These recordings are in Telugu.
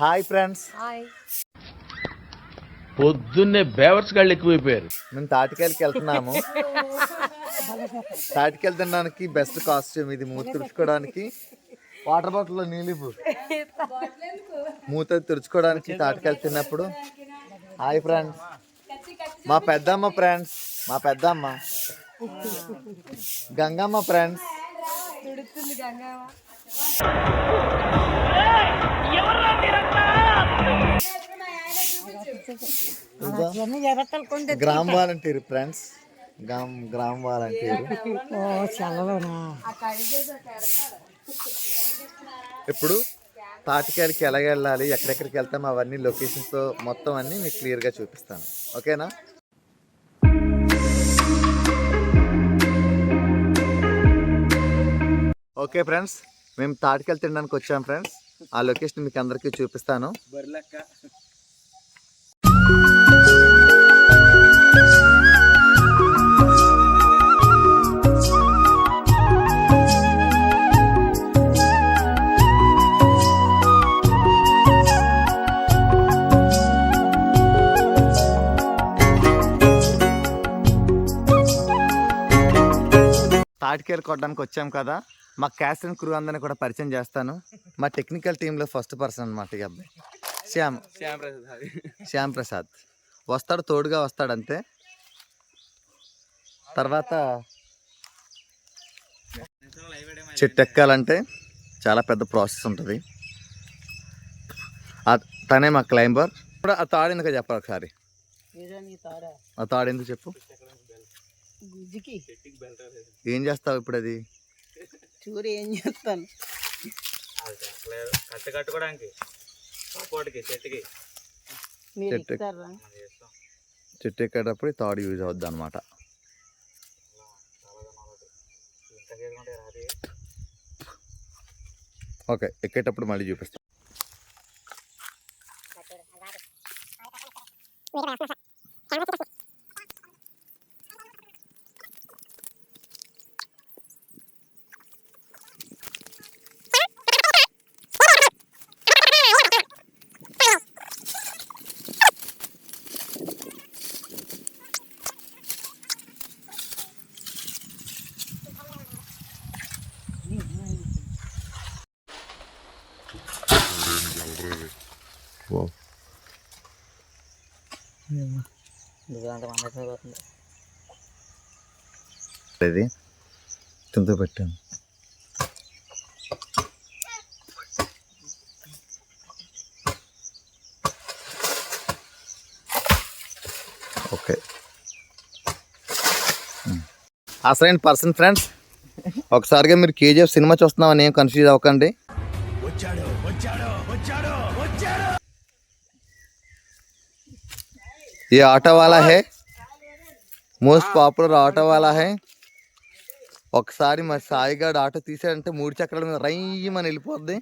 Hi friends. హాయ్. పొద్దున్నే బేవర్స్ గాళ్ళు ఎక్కువైపోయారు. మేము తాటికాయలకి వెళ్తున్నాము. తాటికాయలు తినడానికి బెస్ట్ కాస్ట్యూమ్ ఇది మూత తుడుచుకోవడానికి. వాటర్ బాటిల్లో నీళ్ళు ఇవ్వు. మూత తుడుచుకోవడానికి తాటికాయలు తిన్నప్పుడు. Hi friends. మా పెద్దమ్మ ఫ్రెండ్స్. మా పెద్దమ్మ. గంగమ్మ ఫ్రెండ్స్. గ్రామ్ వాలంటీర్ ఫ్రెండ్స్. గ్రామ్ గ్రామ్ వాలంటీర్. ఇప్పుడు తాటికాయలకి ఎలాగ వెళ్ళాలి ఎక్కడెక్కడికి వెళ్తాం అవన్నీ లొకేషన్స్ మొత్తం అన్ని మీకు క్లియర్గా చూపిస్తాను. ఓకేనా? Okay friends. మేము తాటికాయలు తినడానికి వచ్చాం ఫ్రెండ్స్. ఆ లొకేషన్ మీకు అందరికీ చూపిస్తాను. తాటికాయలు కొట్టడానికి వచ్చాం కదా మా క్యాస్టన్ క్రూ అందరిని కూడా పరిచయం చేస్తాను. మా టెక్నికల్ టీంలో ఫస్ట్ పర్సన్ అనమాట ఈ అబ్బాయి. శ్యామ్. శ్యామ్ ప్రసాద్ వస్తాడు తోడుగా వస్తాడు అంతే తర్వాత చెట్టు ఎక్కాలంటే చాలా పెద్ద ప్రాసెస్ ఉంటుంది. తనే మా క్లైంబర్ ఇప్పుడు ఆ తాడు ఎందుకు చెప్పాలి ఒకసారి. ఆ తాడు ఎందుకు చెప్పు? గుజ్జుకి ఏం చేస్తావు ఇప్పుడు అది? చూడు ఏం చేస్తాను? కట్ట కట్టుకోవడానికి. సపోర్ట్కి చెట్టుకి. మీరు చెట్టు. చెట్టు ఎక్కేటప్పుడు తాడు యూజ్ అవుద్ది అనమాట ఓకే ఎక్కేటప్పుడు మళ్ళీ చూపిస్తాను ఇది కింద పెట్టాను. ఓకే. అసలైన పర్సన్ ఫ్రెండ్స్? ఒకసారిగా మీరు కేజీఎఫ్ సినిమా చూస్తున్నామని ఏం కన్ఫ్యూజ్ అవ్వకండి. ये ऑटो वाला है మోస్ట్ పాపులర్ ఆటో వాలా హే ఒకసారి మా సాయిగాడు ఆటో తీసాడంటే మూడు చక్రాల మీద రయ్యమని వెళ్ళిపోద్ది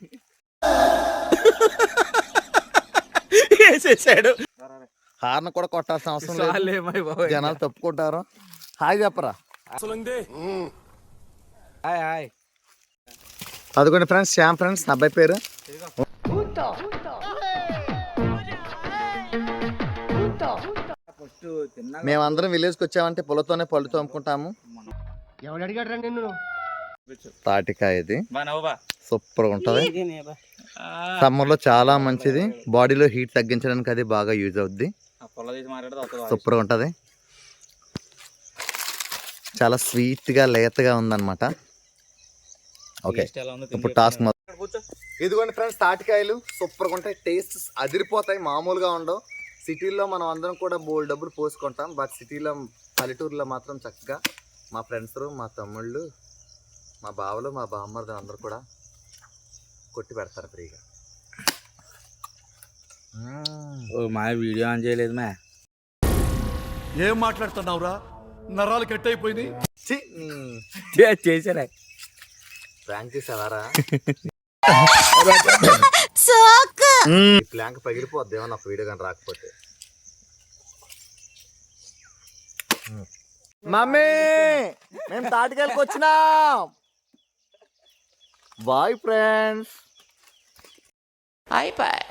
వేసేసాడు హార్న్ కూడా కొట్టాల్సిన అవసరం లేదు జనాలు తప్పుకుంటారు హాయ్ చెప్పరా హాయ్ హాయ్ అదిగోండి ఫ్రెండ్స్ శ్యామ్ ఫ్రెండ్స్ నా అబ్బాయి పేరు ఫస్ట్ మేమందరం విలేజ్కి వచ్చామంటే పొలతోనే పళ్ళు తోముకుంటాము. తాటికాయ ఇది. బా నవ్వు సూపర్గా ఉంటుంది. సమ్మర్లో చాలా మంచిది. బాడీలో హీట్ తగ్గించడానికి అది బాగా యూజ్ అవుద్ది. సూపర్గా ఉంటుంది. చాలా స్వీట్గా లేతగా ఉందన్నమాట. ఓకే ఇప్పుడు టాస్క్ ఇదిగోండి ఫ్రెండ్స్ తాటికాయలు సూపర్గా ఉంటాయి. టేస్ట్ అదిరిపోతాయి మామూలుగా ఉండవు. సిటీలో మనం అందరం కూడా బోల్ డబ్బులు పోసుకుంటాం. బట్ సిటీలో పల్లెటూరులో మాత్రం చక్కగా మా ఫ్రెండ్స్ మా తమ్ముళ్ళు మా బావలు మా బామ్మర్ది అందరూ కూడా కొట్టి పెడతారు ఫ్రీగా. ఓ మా వీడియో ఆన్ చేయలేదు మా. ఏం మాట్లాడుతున్నావురా? నరాలు కట్ అయిపోయినాయి చేసారా ప్రాంక్ చేసావారా? ప్లాంక్ పగిలిపోద్ది ఏమన్నా ఒక వీడియో కానీ రాకపోతే మమ్మీ మేము తాటికెళ్ళకి వచ్చినాం. Bye friends. అయిపోయి